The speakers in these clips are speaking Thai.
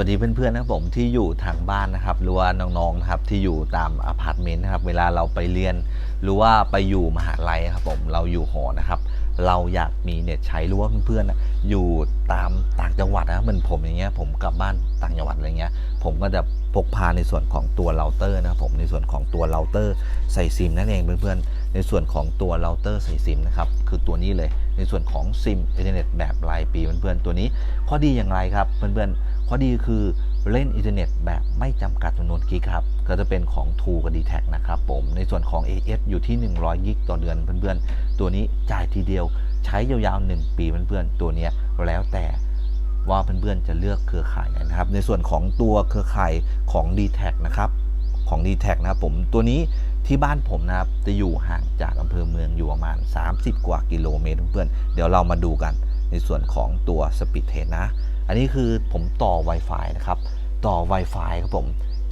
วัสดีเพื่อนๆนะครับผมที่อยู่ทางบ้านนะครับหรือว่าน้องๆนะครับที่อยู่ตามอพาร์ตเมนต์นะครับเวลาเราไปเรียนหรือว่าไปอยู่มหาลัยครับผมเราอยู่หอนะครับ เราอยากมีเน็ตใช้หรือว่าเพื่อนๆอยู่ตามต่างจังหวัดนะเหมือนผมอย่างเงี้ยผมกลับบ้านต่างจังหวัดอะไรเงี้ยผมก็จะพกพาในส่วนของตัวเราเตอร์นะครับผมในส่วนของตัวเราเตอร์ใส่ซิมนั่นเองเพื่อนๆในส่วนของตัวเราเตอร์ใส่ซิมนะครับคือตัวนี้เลยในส่วนของซิมอินเทอร์เน็ตแบบรายปีเพื่อนๆตัวนี้ข้อดีอย่างไรครับเพื่อนๆ ข้อดีคือเล่นอินเทอร์เน็ตแบบไม่จำกัดจำนวนกิกครับ ก็จะเป็นของ t ูกับ d t แทนะครับผม ในส่วนของ AS อยู่ที่ 100 กิกต่อเดือนเพื่อนๆ ตัวนี้จ่ายทีเดียวใช้ยาวๆ 1 ปีเพื่อนๆ ตัวนี้แล้วแต่ว่าเพื่อนๆ จะเลือกเครือข่ายไหนนะครับ ในส่วนของตัวเครือข่ายของ d t แทนะครับ ของ d t แทนะครับผม ตัวนี้ที่บ้านผมนะครับ จะอยู่ห่างจากอำเภอเมืองอยู่ประมาณ 30 กว่ากิโลเมตรเพื่อนๆ เดี๋ยวเรามาดูกัน ในส่วนของตัว Speed t e นะ อันนี้คือผมต่อ Wi-Fi นะครับ ต่อ Wi-Fi ครับผม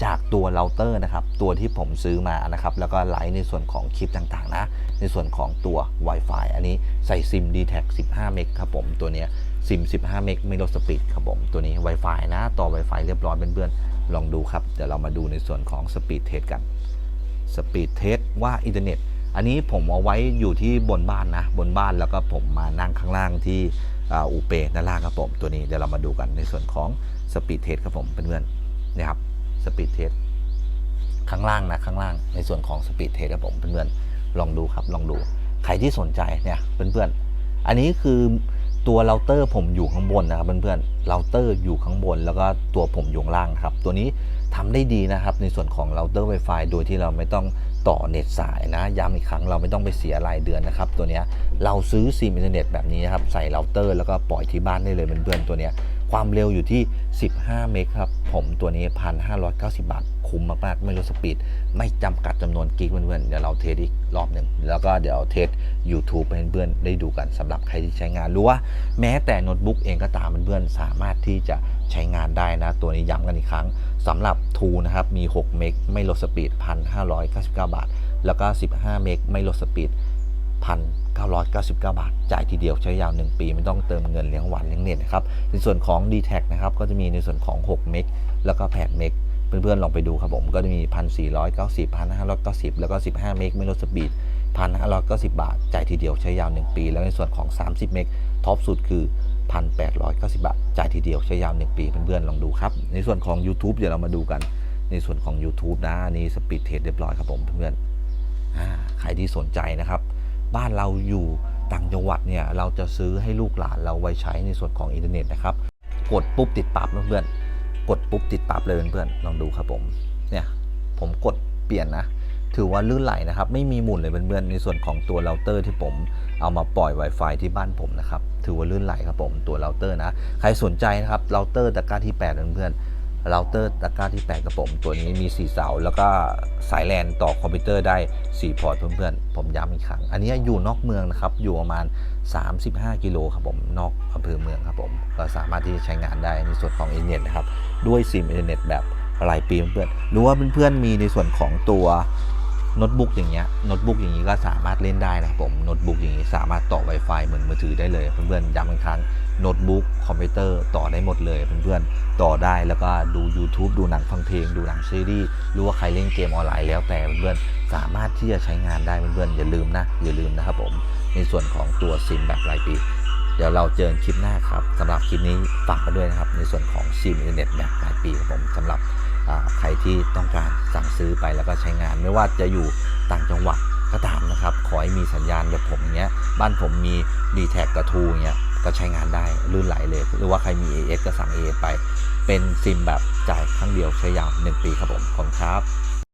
จากตัวเราเตอร์นะครับ ตัวที่ผมซื้อมานะครับ แล้วก็ไลฟ์ในส่วนของคลิปต่างๆนะ ในส่วนของตัว Wi-Fi อันนี้ใส่ซิม d t แท15 เมกครับผมตัวเนี้ยซิม 15 เมกไม่ลดสปีดครับผม ตัวนี้ Wi-Fi นะ ต่อ Wi-Fi เรียบร้อยเพื่อนๆลองดูครับ เดี๋ยวเรามาดูในส่วนของสปีดเทสกันสปีดเทสว่าอินเทอร์เน็ต อันนี้ผมเอาไว้อยู่ที่บนบ้านนะ บนบ้านแล้วก็ผมมานั่งข้างล่างที่อูเปด้านล่างครับผมตัวนี้เดี๋ยวเรามาดูกันในส่วนของสปีดเทสครับผมเพื่อนๆนะครับสปีดเทสข้างล่างนะข้างล่างในส่วนของสปีดเทสครับผมเพื่อนๆลองดูครับลองดู ใครที่สนใจเนี่ยเพื่อนๆอันนี้คือ ตัวเราเตอร์ผมอยู่ข้างบนนะครับเพื่อนๆเราเตอร์อยู่ข้างบน แล้วก็ตัวผมอยู่ข้างล่างครับตัวนี้ทำได้ดีนะครับในส่วนของเราเตอร์ Wi-Fi โดยที่เราไม่ต้องต่อเน็ตสายนะย้ำอีกครั้งเราไม่ต้องไปเสียรายเดือนนะครับตัวนี้เราซื้อซิมอินเทอร์เน็ตแบบนี้นะครับใส่เราเตอร์ แล้วก็ปล่อยที่บ้านได้เลยเพื่อนๆตัวนี้ ความเร็วอยู่ที่ 15 เมกครับ ผมตัวนี้ 1,590 บาท คุ้มมากๆ ไม่ลดสปีด ไม่จำกัดจำนวนกิกเพื่อนๆ เดี๋ยวเราเทสอีกรอบหนึ่ง แล้วก็เดี๋ยวเทส YouTube ให้เพื่อนๆ ได้ดูกันสำหรับใครที่ใช้งาน หรือว่าแม้แต่โน้ตบุ๊กเองก็ตามเพื่อนๆ สามารถที่จะใช้งานได้นะ ตัวนี้ย้ำกันอีกครั้งสำหรับทูนะครับ มี 6 เมก ไม่ลดสปีด 1,599 บาท แล้วก็ 15 เมก ไม่ลดสปีด1 999 บาท จ่ายทีเดียวใช้ยาว 1 ปี ไม่ต้องเติมเงินเลี้ยงวันเลี้ยงเน็ตนะครับ ในส่วนของ d t แทนะครับ ก็จะมีในส่วนของ 6 เมก แล้วก็8เมก เพื่อนๆ ลองไปดูครับผม ก็จะมี 1,490 1,590 แล้วก็ 15 เมกไม่ลดสปีด 1,590 บาท จ่ายทีเดียวใช้ยาว 1 ปี แล้วในส่วนของ 30 เมก ท็อปสุดคือ 1,890 บาท จ่ายทีเดียวใช้ยาว 1 ปี เพื่อนๆ ลองดูครับ ในส่วนของ YouTube เดี๋ยวเรามาดูกัน ในส่วนของ YouTube นะอันนี่สปีดเทสเรียบร้อยครับผมเพื่อนๆใครที่สนใจนะครับ บ้านเราอยู่ต่างจังหวัดเนี่ยเราจะซื้อให้ลูกหลานเราไว้ใช้ในส่วนของอินเทอร์เน็ตนะครับกดปุ๊บติดปั๊บเพื่อนกดปุ๊บติดปั๊บเลยเพื่อนลองดูครับผมเนี่ยผมกดเปลี่ยนนะถือว่าลื่นไหลนะครับ ไม่มีหมุนเลยเพื่อนๆในส่วนของตัวเราเตอร์ที่ผมเอามาปล่อย Wi-Fi ที่บ้านผมนะครับถือว่าลื่นไหลครับผมตัวเราเตอร์นะใครสนใจนะครับเราเตอร์ตะกร้าที่8เพื่อนๆ เราเตอร์ตะกร้าที่ 8 กับผม ตัวนี้มี 4 เสา แล้วก็สายแลนต่อคอมพิวเตอร์ได้ 4 พอร์ตเพื่อนๆ ผมย้ำอีกครั้ง อันนี้อยู่นอกเมืองนะครับ อยู่ประมาณ 35 กิโลครับผม นอกอำเภอเมืองครับผม ก็สามารถที่จะใช้งานได้ในส่วนของอินเทอร์เน็ตนะครับ ด้วยซิมอินเทอร์เน็ตแบบรายปีเพื่อนๆ หรือว่าเพื่อนๆ มีในส่วนของตัวโน้ตบุ๊กอย่างเงี้ย โน้ตบุ๊กอย่างนี้ก็สามารถเล่นได้นะครับผม โน้ตบุ๊ก สามารถต่อ Wi-Fi เหมือนมือถือได้เลยเพื่อนๆย้ำอีกครั้งโน้ตบุ๊กคอมพิวเตอร์ต่อได้หมดเลยเพื่อนๆต่อได้แล้วก็ดู YouTube ดูหนังฟังเพลง ดูหนังซีรีส์หรือว่าใครเล่นเกมออนไลน์แล้วแต่เพื่อนๆสามารถที่จะใช้งานได้เพื่อนๆอย่าลืมนะอย่าลืมนะครับผมในส่วนของตัวซิมแบบรายปี เดี๋ยวเราเจอกันคลิปหน้าครับสำหรับคลิปนี้ฝากมาด้วยนะครับในส่วนของซิมอินเทอร์เน็ตแบบรายปีครับผมสำหรับใครที่ต้องการสั่งซื้อไปแล้วก็ใช้งาน ไม่ว่าจะอยู่ต่างจังหวัด ก็ตามนะครับ ขอให้มีสัญญาณแบบผมอย่างเงี้ย บ้านผมมี d t แทกกระทูเงี้ย ก็ใช้งานได้ลื่นไหลเลย หรือว่าใครมี AS ก็สั่ง AS ไป เป็นซิมแบบจ่ายครั้งเดียวใช้ยาว 1 ปีครับผม ขอบคุณครับ